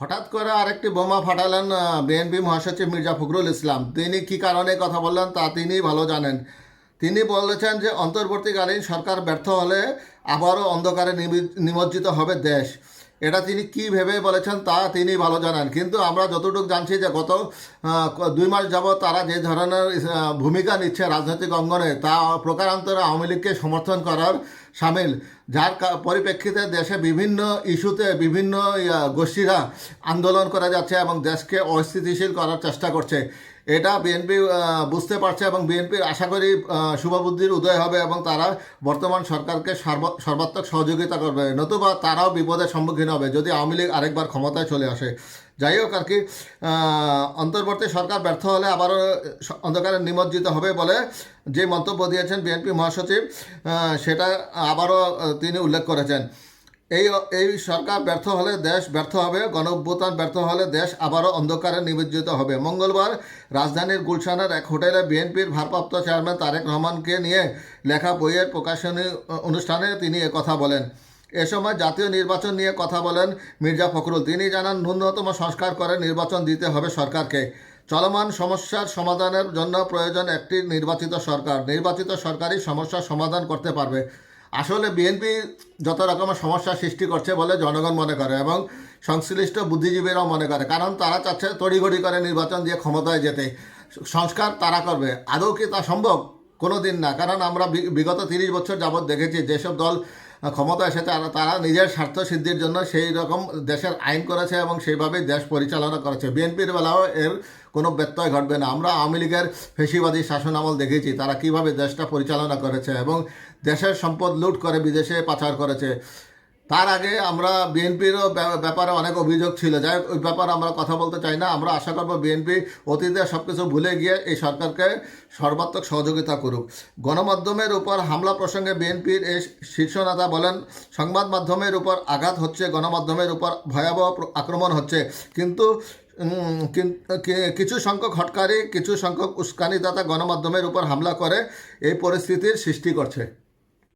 হঠাৎ করে আরেকটি বোমা ফাটালেন বিএনপি মহাসচিব মির্জা ফখরুল ইসলাম। তিনি কি কারণে কথা বললেন তা তিনি ভালো জানেন। তিনি বলেছেন যে, অন্তর্বর্তীকালীন সরকার ব্যর্থ হলে আবারও অন্ধকারে নিমজ্জিত হবে দেশ। এটা তিনি কি ভেবে বলেছেন তা তিনি ভালো জানেন। কিন্তু আমরা যতটুকু জানছি যে গত দুই মাস যাবৎ তারা যে ধরনের ভূমিকা নিচ্ছে রাজনৈতিক অঙ্গনে, তা প্রকারান্তরে আওয়ামী লীগকে সমর্থন করার সামিল, যার পরিপ্রেক্ষিতে দেশে বিভিন্ন ইস্যুতে বিভিন্ন গোষ্ঠীরা আন্দোলন করা যাচ্ছে এবং দেশকে অস্থিতিশীল করার চেষ্টা করছে। এটা বিএনপি বুঝতে পারছে এবং বিএনপির আশা করি শুভবুদ্ধির উদয় হবে এবং তারা বর্তমান সরকারকে সর্ব- সর্বাত্মক সহযোগিতা করবে। নতুবা তারাও বিপদের সম্মুখীন হবে যদি আওয়ামী লীগ আরেকবার ক্ষমতায় চলে আসে। যাই হোক আর কি অন্তর্বর্তী সরকার ব্যর্থ হলে আবারও অন্ধকারে নিমজ্জিত হবে বলে যে মন্তব্য দিয়েছেন বিএনপি মহাসচিব সেটা আবারও তিনি উল্লেখ করেছেন। এই এই সরকার ব্যর্থ হলে দেশ ব্যর্থ হবে গণ অভ্যুত্থান ব্যর্থ হলে দেশ আবারও অন্ধকারে নিমজ্জিত হবে। মঙ্গলবার রাজধানীর গুলশানের এক হোটেলে বিএনপির ভারপ্রাপ্ত চেয়ারম্যান তারেক রহমানকে নিয়ে লেখা বইয়ের প্রকাশনী অনুষ্ঠানে তিনি কথা বলেন। এ সময় জাতীয় নির্বাচন নিয়ে কথা বলেন মির্জা ফখরুল। তিনি জানান, ন্যূনতম সংস্কার করে নির্বাচন দিতে হবে সরকারকে। চলমান সমস্যার সমাধানের জন্য প্রয়োজন একটি নির্বাচিত সরকার। নির্বাচিত সরকারই সমস্যার সমাধান করতে পারবে। আসলে বিএনপি যত রকমের সমস্যা সৃষ্টি করছে বলে জনগণ মনে করে এবং সংশ্লিষ্ট বুদ্ধিজীবীরাও মনে করে। কারণ তারা চাচ্ছে তড়িঘড়ি করে নির্বাচন দিয়ে ক্ষমতায় যেতে। সংস্কার তারা করবে। আদৌ কি তা সম্ভব? কোনো দিন না। কারণ আমরা বিগত তিরিশ বছর যাবৎ দেখেছি যেসব দল ক্ষমতা এসে তারা তারা নিজের স্বার্থ সিদ্ধির জন্য সেই রকম দেশের আইন করেছে এবং সেইভাবেই দেশ পরিচালনা করেছে। বিএনপির বেলাও এর কোনো ব্যত্যয় ঘটবে না। আমরা আওয়ামী লীগের ফেসিবাদী শাসন আমল দেখেছি। তারা কীভাবে দেশটা পরিচালনা করেছে এবং দেশের সম্পদ লুট করে বিদেশে পাচার করেছে। তার আগে আমরা বিএনপিরও ব্যাপারে অনেক অভিযোগ ছিল। যাই ওই ব্যাপারে আমরা কথা বলতে চাই না। আমরা আশা করব বিএনপি অতীতে সব কিছু ভুলে গিয়ে এই সরকারকে সর্বাত্মক সহযোগিতা করুক। গণমাধ্যমের উপর হামলা প্রসঙ্গে বিএনপির এই শীর্ষ নেতা বলেন, সংবাদ মাধ্যমের উপর আঘাত হচ্ছে, গণমাধ্যমের উপর ভয়াবহ আক্রমণ হচ্ছে। কিন্তু কিছু সংখ্যক হটকারী, কিছু সংখ্যক উস্কানিদাতা গণমাধ্যমের উপর হামলা করে এই পরিস্থিতির সৃষ্টি করছে।